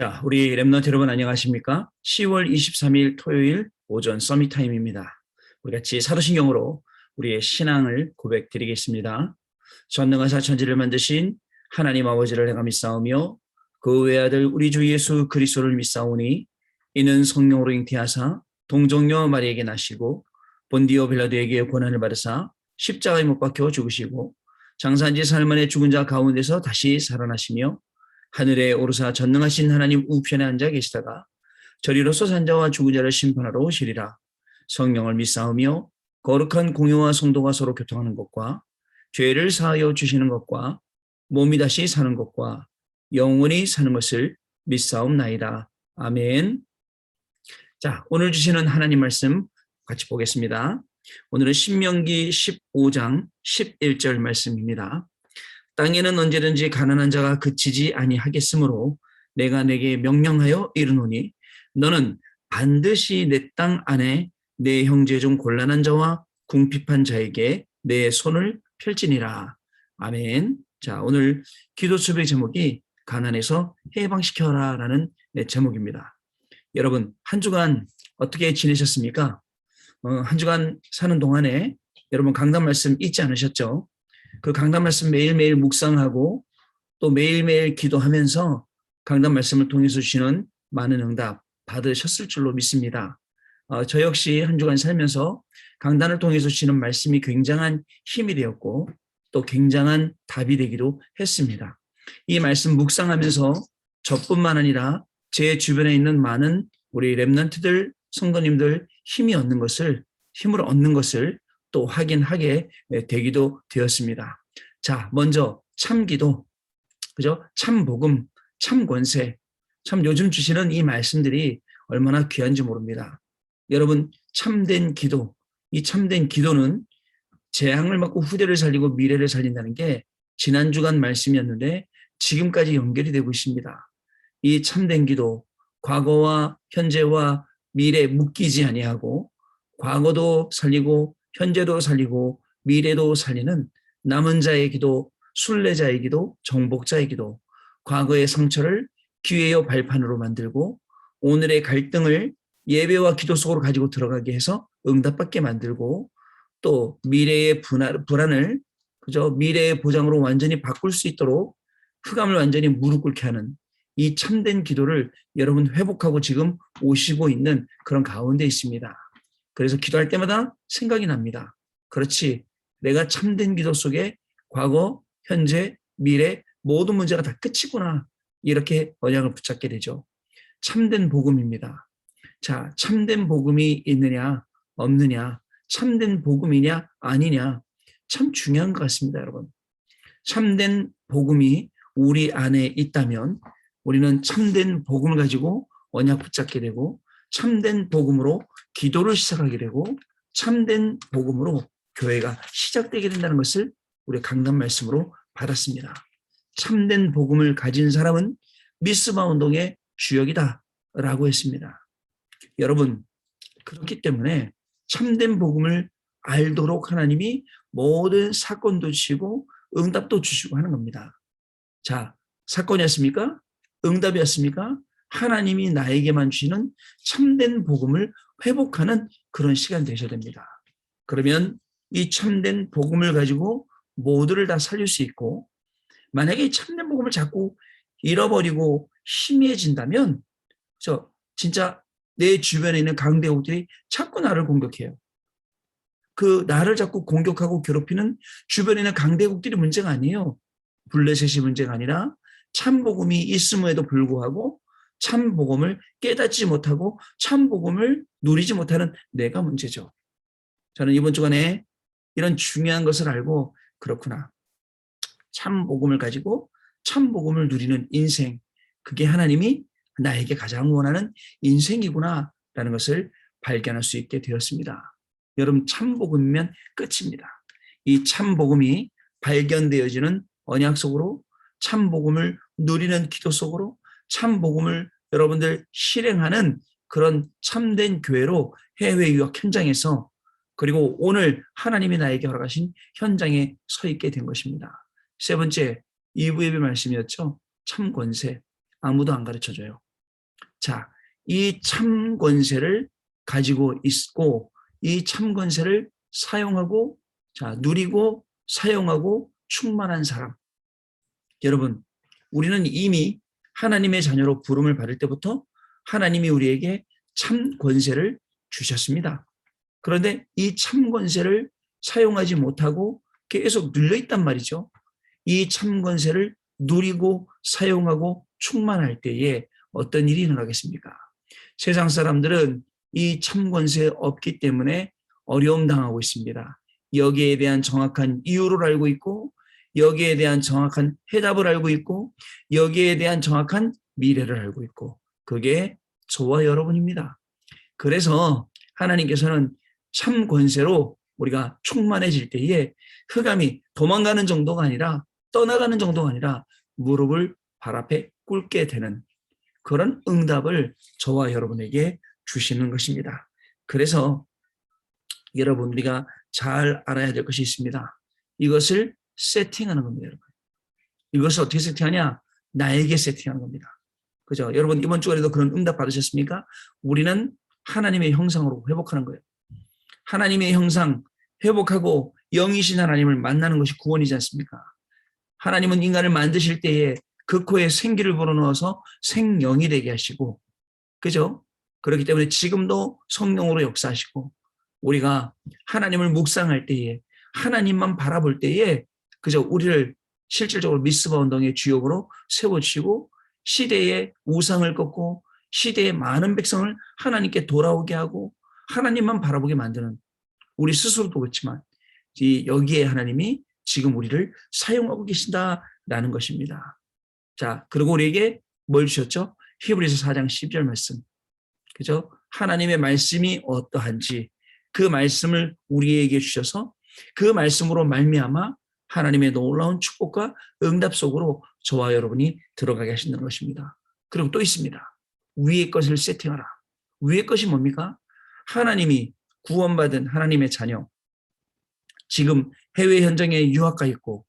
자, 우리 랩넌트 여러분 안녕하십니까? 10월 23일 토요일 오전 서밋 타임입니다. 우리 같이 사도신경으로 우리의 신앙을 고백드리겠습니다. 전능하사 천지를 만드신 하나님 아버지를 내가 믿사오며 그 외아들 우리 주 예수 그리스도를 믿사오니 이는 성령으로 잉태하사 동정녀 마리에게 나시고 본디오 빌라도에게 고난을 받으사 십자가에 못 박혀 죽으시고 장사한지 살만에 죽은 자 가운데서 다시 살아나시며 하늘에 오르사 전능하신 하나님 우편에 앉아 계시다가 저리로서 산자와 죽은 자를 심판하러 오시리라. 성령을 믿사오며 거룩한 공유와 성도가 서로 교통하는 것과 죄를 사하여 주시는 것과 몸이 다시 사는 것과 영원히 사는 것을 믿사옵나이다. 아멘. 자, 오늘 주시는 하나님 말씀 같이 보겠습니다. 오늘은 신명기 15장 11절 말씀입니다. 땅에는 언제든지 가난한 자가 그치지 아니하겠으므로 내가 내게 명령하여 이르노니 너는 반드시 내 땅 안에 내 형제 중 곤란한 자와 궁핍한 자에게 내 손을 펼지니라. 아멘. 자, 오늘 기도 수배 제목이 가난에서 해방시켜라 라는 제목입니다. 여러분, 한 주간 어떻게 지내셨습니까? 어, 한 주간 사는 동안에 여러분 강단 말씀 잊지 않으셨죠? 그 강단 말씀 매일매일 묵상하고 또 매일매일 기도하면서 강단 말씀을 통해서 주시는 많은 응답 받으셨을 줄로 믿습니다. 어, 저 역시 한 주간 살면서 강단을 통해서 주시는 말씀이 굉장한 힘이 되었고 또 굉장한 답이 되기도 했습니다. 이 말씀 묵상하면서 저뿐만 아니라 제 주변에 있는 많은 우리 랩런트들 성도님들 힘이 얻는 것을 힘을 얻는 것을 또 확인하게 되기도 되었습니다. 자, 먼저 참기도, 그죠? 참복음, 참권세. 참 요즘 주시는 이 말씀들이 얼마나 귀한지 모릅니다. 여러분, 참된 기도, 이 참된 기도는 재앙을 맞고 후대를 살리고 미래를 살린다는 게 지난 주간 말씀이었는데 지금까지 연결이 되고 있습니다. 이 참된 기도, 과거와 현재와 미래 묶이지 아니하고 과거도 살리고 현재도 살리고 미래도 살리는 남은 자의 기도, 순례자의 기도, 정복자의 기도, 과거의 상처를 기회의 발판으로 만들고 오늘의 갈등을 예배와 기도 속으로 가지고 들어가게 해서 응답받게 만들고 또 미래의 불안을 그저 미래의 보장으로 완전히 바꿀 수 있도록 흑암을 완전히 무릎 꿇게 하는 이 참된 기도를 여러분 회복하고 지금 오시고 있는 그런 가운데 있습니다. 그래서 기도할 때마다 생각이 납니다. 그렇지. 내가 참된 기도 속에 과거, 현재, 미래 모든 문제가 다 끝이구나. 이렇게 언약을 붙잡게 되죠. 참된 복음입니다. 자, 참된 복음이 있느냐, 없느냐, 참된 복음이냐, 아니냐. 참 중요한 것 같습니다, 여러분. 참된 복음이 우리 안에 있다면 우리는 참된 복음을 가지고 언약 붙잡게 되고 참된 복음으로 기도를 시작하게 되고 참된 복음으로 교회가 시작되게 된다는 것을 우리 강단 말씀으로 받았습니다. 참된 복음을 가진 사람은 미스바 운동의 주역이다 라고 했습니다. 여러분 그렇기 때문에 참된 복음을 알도록 하나님이 모든 사건도 주시고 응답도 주시고 하는 겁니다. 자, 사건이었습니까? 응답이었습니까? 하나님이 나에게만 주시는 참된 복음을 회복하는 그런 시간 되셔야 됩니다. 그러면 이 참된 복음을 가지고 모두를 다 살릴 수 있고 만약에 참된 복음을 자꾸 잃어버리고 희미해진다면 저 진짜 내 주변에 있는 강대국들이 자꾸 나를 공격해요. 그 나를 자꾸 공격하고 괴롭히는 주변에 있는 강대국들이 문제가 아니에요. 블레셋이 문제가 아니라 참복음이 있음에도 불구하고 참 복음을 깨닫지 못하고 참 복음을 누리지 못하는 내가 문제죠. 저는 이번 주간에 이런 중요한 것을 알고 그렇구나. 참 복음을 가지고 참 복음을 누리는 인생 그게 하나님이 나에게 가장 원하는 인생이구나 라는 것을 발견할 수 있게 되었습니다. 여러분 참 복음이면 끝입니다. 이 참 복음이 발견되어지는 언약 속으로 참 복음을 누리는 기도 속으로 참 복음을 여러분들 실행하는 그런 참된 교회로 해외 유학 현장에서 그리고 오늘 하나님이 나에게 허락하신 현장에 서 있게 된 것입니다. 세 번째 2부 예배 말씀이었죠. 참 권세. 아무도 안 가르쳐 줘요. 자, 이 참 권세를 가지고 있고 이 참 권세를 사용하고 자, 누리고 사용하고 충만한 사람. 여러분, 우리는 이미 하나님의 자녀로 부름을 받을 때부터 하나님이 우리에게 참 권세를 주셨습니다. 그런데 이 참 권세를 사용하지 못하고 계속 눌려 있단 말이죠. 이 참 권세를 누리고 사용하고 충만할 때에 어떤 일이 일어나겠습니까? 세상 사람들은 이 참 권세 없기 때문에 어려움 당하고 있습니다. 여기에 대한 정확한 이유를 알고 있고 여기에 대한 정확한 해답을 알고 있고 여기에 대한 정확한 미래를 알고 있고 그게 저와 여러분입니다. 그래서 하나님께서는 참 권세로 우리가 충만해질 때에 흑암이 도망가는 정도가 아니라 떠나가는 정도가 아니라 무릎을 발 앞에 꿇게 되는 그런 응답을 저와 여러분에게 주시는 것입니다. 그래서 여러분 우리가 잘 알아야 될 것이 있습니다. 이것을 세팅하는 겁니다, 여러분. 이것을 어떻게 세팅하냐? 나에게 세팅하는 겁니다. 그죠? 여러분 이번 주간에도 그런 응답 받으셨습니까? 우리는 하나님의 형상으로 회복하는 거예요. 하나님의 형상 회복하고 영이신 하나님을 만나는 것이 구원이지 않습니까? 하나님은 인간을 만드실 때에 그 코에 생기를 불어넣어서 생영이 되게 하시고, 그죠? 그렇기 때문에 지금도 성령으로 역사하시고, 우리가 하나님을 묵상할 때에, 하나님만 바라볼 때에, 그죠? 우리를 실질적으로 미스바 운동의 주역으로 세워주시고, 시대의 우상을 꺾고, 시대의 많은 백성을 하나님께 돌아오게 하고, 하나님만 바라보게 만드는 우리 스스로도 그렇지만, 이 여기에 하나님이 지금 우리를 사용하고 계신다라는 것입니다. 자, 그리고 우리에게 뭘 주셨죠? 히브리서 4장 10절 말씀. 그죠? 하나님의 말씀이 어떠한지 그 말씀을 우리에게 주셔서 그 말씀으로 말미암아 하나님의 놀라운 축복과 응답 속으로 저와 여러분이 들어가게 하신다는 것입니다. 그리고 또 있습니다. 위의 것을 세팅하라. 위의 것이 뭡니까? 하나님이 구원받은 하나님의 자녀. 지금 해외 현장에 유학가 있고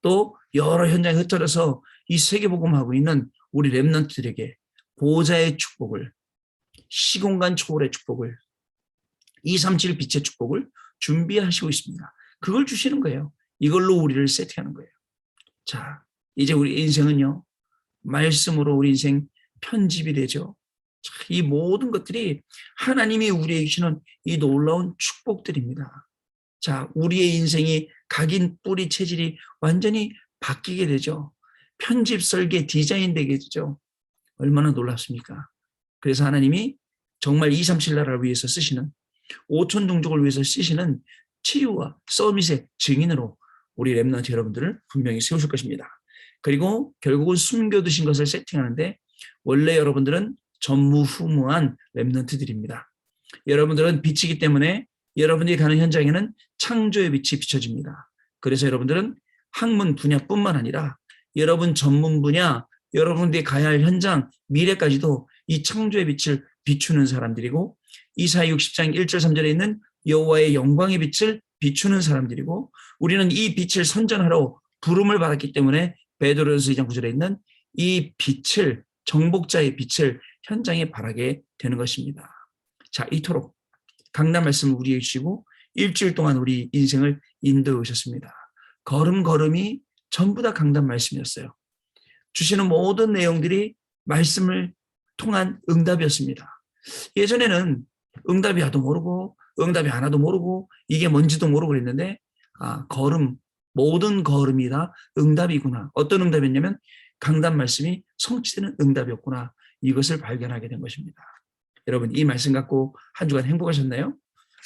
또 여러 현장에 흩어져서 이 세계복음하고 있는 우리 랩런트들에게 보좌의 축복을 시공간 초월의 축복을 237 빛의 축복을 준비하시고 있습니다. 그걸 주시는 거예요. 이걸로 우리를 세팅하는 거예요. 자, 이제 우리 인생은요. 말씀으로 우리 인생 편집이 되죠. 자, 이 모든 것들이 하나님이 우리에게 주시는 이 놀라운 축복들입니다. 자, 우리의 인생이 각인 뿌리 체질이 완전히 바뀌게 되죠. 편집 설계 디자인 되게 되죠. 얼마나 놀랍습니까? 그래서 하나님이 정말 2, 3, 7 나라를 위해서 쓰시는 5천 종족을 위해서 쓰시는 치유와 서밋의 증인으로 우리 랩런트 여러분들을 분명히 세우실 것입니다. 그리고 결국은 숨겨두신 것을 세팅하는데 원래 여러분들은 전무후무한 랩런트들입니다. 여러분들은 빛이기 때문에 여러분들이 가는 현장에는 창조의 빛이 비춰집니다. 그래서 여러분들은 학문 분야뿐만 아니라 여러분 전문 분야, 여러분들이 가야 할 현장, 미래까지도 이 창조의 빛을 비추는 사람들이고 이사야 60장 1절 3절에 있는 여호와의 영광의 빛을 비추는 사람들이고 우리는 이 빛을 선전하러 부름을 받았기 때문에 베드로전서 2장 9절에 있는 이 빛을 정복자의 빛을 현장에 발하게 되는 것입니다. 자, 이토록 강단 말씀을 우리에게 주시고 일주일 동안 우리 인생을 인도해 오셨습니다. 걸음걸음이 전부 다 강단 말씀이었어요. 주시는 모든 내용들이 말씀을 통한 응답이었습니다. 예전에는 응답이 하도 모르고 응답이 하나도 모르고 이게 뭔지도 모르고 그랬는데 아 걸음 모든 걸음이 다 응답이구나. 어떤 응답이었냐면 강단 말씀이 성취되는 응답이었구나. 이것을 발견하게 된 것입니다. 여러분 이 말씀 갖고 한 주간 행복하셨나요?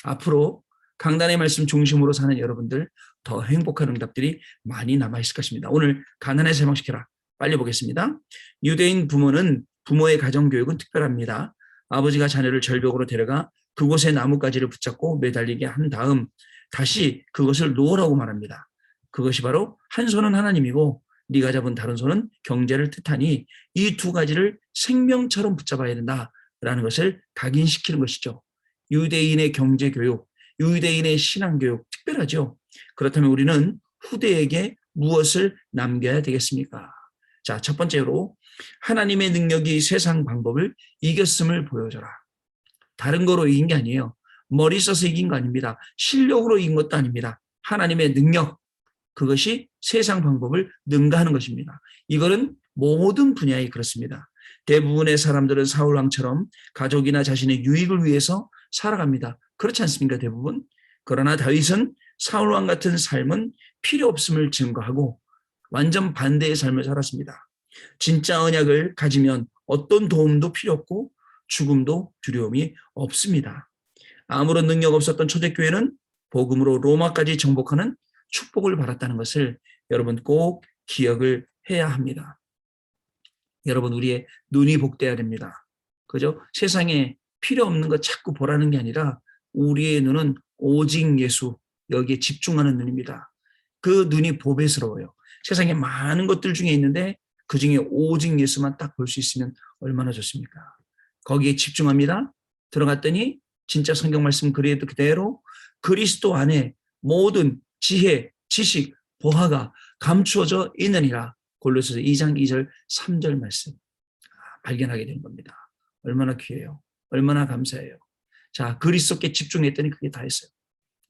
앞으로 강단의 말씀 중심으로 사는 여러분들 더 행복한 응답들이 많이 남아있을 것입니다. 오늘 가난에 세망시켜라. 빨리 보겠습니다. 유대인 부모는 부모의 가정교육은 특별합니다. 아버지가 자녀를 절벽으로 데려가 그곳에 나뭇가지를 붙잡고 매달리게 한 다음 다시 그것을 놓으라고 말합니다. 그것이 바로 한 손은 하나님이고 네가 잡은 다른 손은 경제를 뜻하니 이 두 가지를 생명처럼 붙잡아야 된다라는 것을 각인시키는 것이죠. 유대인의 경제 교육, 유대인의 신앙 교육 특별하죠. 그렇다면 우리는 후대에게 무엇을 남겨야 되겠습니까? 자, 첫 번째로 하나님의 능력이 세상 방법을 이겼음을 보여줘라. 다른 거로 이긴 게 아니에요. 머리 써서 이긴 거 아닙니다. 실력으로 이긴 것도 아닙니다. 하나님의 능력, 그것이 세상 방법을 능가하는 것입니다. 이거는 모든 분야에 그렇습니다. 대부분의 사람들은 사울왕처럼 가족이나 자신의 유익을 위해서 살아갑니다. 그렇지 않습니까? 대부분. 그러나 다윗은 사울왕 같은 삶은 필요 없음을 증거하고 완전 반대의 삶을 살았습니다. 진짜 언약을 가지면 어떤 도움도 필요 없고 죽음도 두려움이 없습니다. 아무런 능력 없었던 초대교회는 복음으로 로마까지 정복하는 축복을 받았다는 것을 여러분 꼭 기억을 해야 합니다. 여러분 우리의 눈이 복돼야 됩니다. 그죠? 세상에 필요 없는 거 자꾸 보라는 게 아니라 우리의 눈은 오직 예수 여기에 집중하는 눈입니다. 그 눈이 보배스러워요. 세상에 많은 것들 중에 있는데 그 중에 오직 예수만 딱 볼 수 있으면 얼마나 좋습니까? 거기에 집중합니다. 들어갔더니 진짜 성경 말씀 그래도 그대로 그리스도 안에 모든 지혜, 지식, 보화가 감추어져 있느니라. 골로새서 2장 2절 3절 말씀 아, 발견하게 되는 겁니다. 얼마나 귀해요. 얼마나 감사해요. 자, 그리스도께 집중했더니 그게 다 했어요.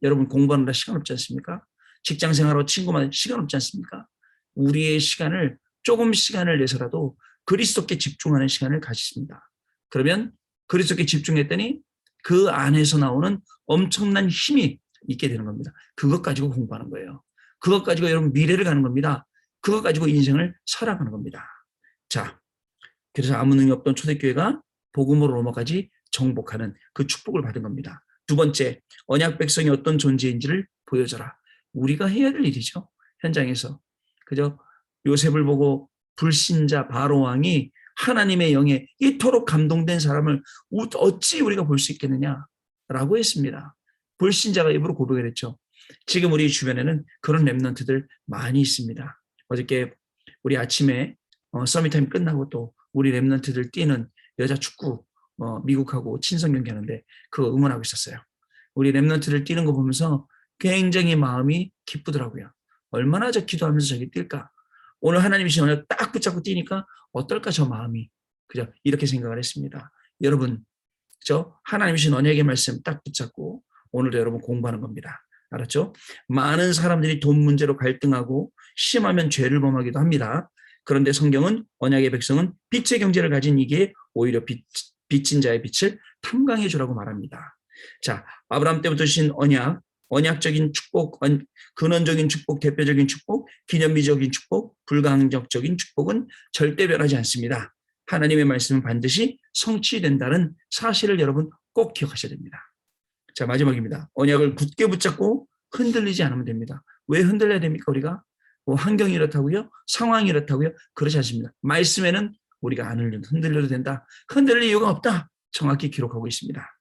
여러분 공부하느라 시간 없지 않습니까? 직장 생활하고 친구 만 시간 없지 않습니까? 우리의 시간을 조금 시간을 내서라도 그리스도께 집중하는 시간을 가지십니다. 그러면 그리스도께 집중했더니 그 안에서 나오는 엄청난 힘이 있게 되는 겁니다. 그것 가지고 공부하는 거예요. 그것 가지고 여러분 미래를 가는 겁니다. 그것 가지고 인생을 살아가는 겁니다. 자, 그래서 아무 능력 없던 초대교회가 복음으로 로마까지 정복하는 그 축복을 받은 겁니다. 두 번째, 언약 백성이 어떤 존재인지를 보여줘라. 우리가 해야 될 일이죠. 현장에서. 그죠? 요셉을 보고 불신자 바로 왕이 하나님의 영에 이토록 감동된 사람을 어찌 우리가 볼 수 있겠느냐라고 했습니다. 불신자가 입으로 고백을 했죠. 지금 우리 주변에는 그런 랩런트들 많이 있습니다. 어저께 우리 아침에 어, 서밋타임 끝나고 또 우리 랩런트들 뛰는 여자 축구 어, 미국하고 친선 경기하는데 그거 응원하고 있었어요. 우리 랩런트들 뛰는 거 보면서 굉장히 마음이 기쁘더라고요. 얼마나 저 기도하면서 저기 뛸까? 오늘 하나님이 신원을 딱 붙잡고 뛰니까 어떨까 저 마음이 그죠? 이렇게 생각을 했습니다. 여러분 저 하나님이 신 언약의 말씀 딱 붙잡고 오늘도 여러분 공부하는 겁니다. 알았죠? 많은 사람들이 돈 문제로 갈등하고 심하면 죄를 범하기도 합니다. 그런데 성경은 언약의 백성은 빛의 경제를 가진 이게 오히려 빛, 빚진 자의 빛을 탐강해 주라고 말합니다. 자, 아브라함 때부터 주신 언약, 언약적인 축복, 근원적인 축복, 대표적인 축복, 기념비적인 축복, 불가항적적인 축복은 절대 변하지 않습니다. 하나님의 말씀은 반드시 성취된다는 사실을 여러분 꼭 기억하셔야 됩니다. 자, 마지막입니다. 언약을 굳게 붙잡고 흔들리지 않으면 됩니다. 왜 흔들려야 됩니까, 우리가? 뭐 환경이 이렇다고요? 상황이 이렇다고요? 그렇지 않습니다. 말씀에는 우리가 안 흔들려도 된다. 흔들릴 이유가 없다. 정확히 기록하고 있습니다.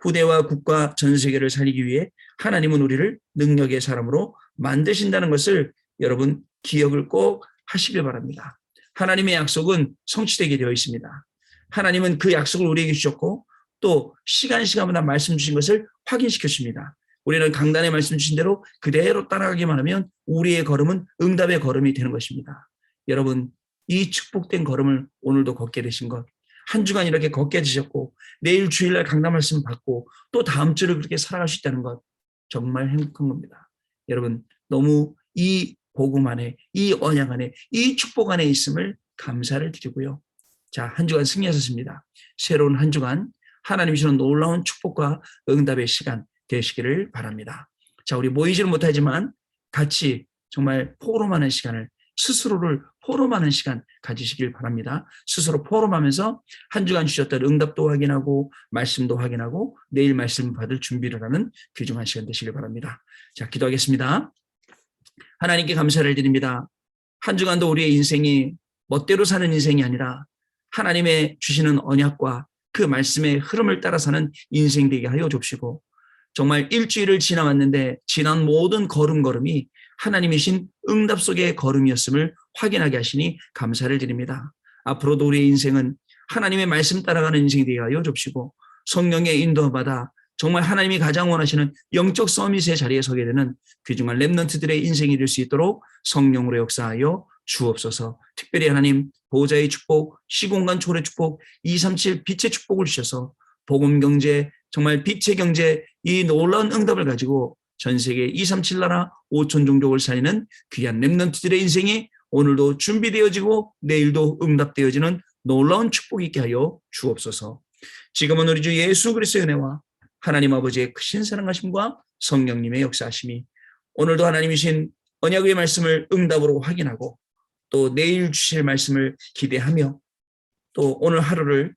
후대와 국가 전 세계를 살리기 위해 하나님은 우리를 능력의 사람으로 만드신다는 것을 여러분 기억을 꼭 하시길 바랍니다. 하나님의 약속은 성취되게 되어 있습니다. 하나님은 그 약속을 우리에게 주셨고 또 시간 시간마다 말씀 주신 것을 확인시켜 줍니다. 우리는 강단에 말씀 주신 대로 그대로 따라가기만 하면 우리의 걸음은 응답의 걸음이 되는 것입니다. 여러분 이 축복된 걸음을 오늘도 걷게 되신 것, 한 주간 이렇게 걷게 되셨고 내일 주일날 강단 말씀 받고 또 다음 주를 그렇게 살아갈 수 있다는 것 정말 행복한 겁니다. 여러분 너무 이 복음 안에 이 언약 안에 이 축복 안에 있음을 감사를 드리고요. 자, 한 주간 승리하셨습니다. 새로운 한 주간 하나님이 주는 놀라운 축복과 응답의 시간 되시기를 바랍니다. 자, 우리 모이지는 못하지만 같이 정말 포럼하는 시간을 스스로를 포럼하는 시간 가지시길 바랍니다. 스스로 포럼하면서 한 주간 주셨던 응답도 확인하고 말씀도 확인하고 내일 말씀 받을 준비를 하는 귀중한 시간 되시길 바랍니다. 자, 기도하겠습니다. 하나님께 감사를 드립니다. 한 주간도 우리의 인생이 멋대로 사는 인생이 아니라 하나님의 주시는 언약과 그 말씀의 흐름을 따라 사는 인생 되게 하여 줍시고 정말 일주일을 지나왔는데 지난 모든 걸음걸음이 하나님이신 응답 속의 걸음이었음을 확인하게 하시니 감사를 드립니다. 앞으로도 우리의 인생은 하나님의 말씀 따라가는 인생이 하여 줍시고 성령의 인도받아 정말 하나님이 가장 원하시는 영적 서밋의 자리에 서게 되는 귀중한 랩런트들의 인생이 될 수 있도록 성령으로 역사하여 주옵소서. 특별히 하나님 보호자의 축복, 시공간 초래 축복, 237 빛의 축복을 주셔서 복음 경제, 정말 빛의 경제 이 놀라운 응답을 가지고 전 세계 237 나라 5천 종족을 살리는 귀한 렘넌트들의 인생이 오늘도 준비되어지고 내일도 응답되어지는 놀라운 축복이 있게 하여 주옵소서. 지금은 우리 주 예수 그리스도의 은혜와 하나님 아버지의 크신 사랑하심과 성령님의 역사하심이 오늘도 하나님이신 언약의 말씀을 응답으로 확인하고 또 내일 주실 말씀을 기대하며 또 오늘 하루를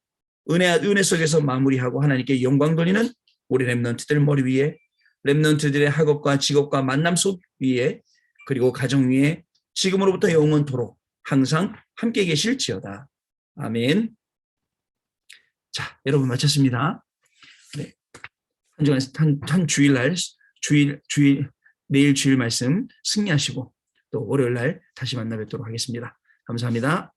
은혜 은혜 속에서 마무리하고 하나님께 영광 돌리는 우리 렘넌트들 머리 위에 렘넌트들의 학업과 직업과 만남 속 위에 그리고 가정 위에 지금으로부터 영원토록 항상 함께 계실지어다. 아멘. 자, 여러분 마쳤습니다. 네. 한 주간 한, 한 주일날 주일 주일 내일 주일 말씀 승리하시고 또 월요일 날 다시 만나 뵙도록 하겠습니다. 감사합니다.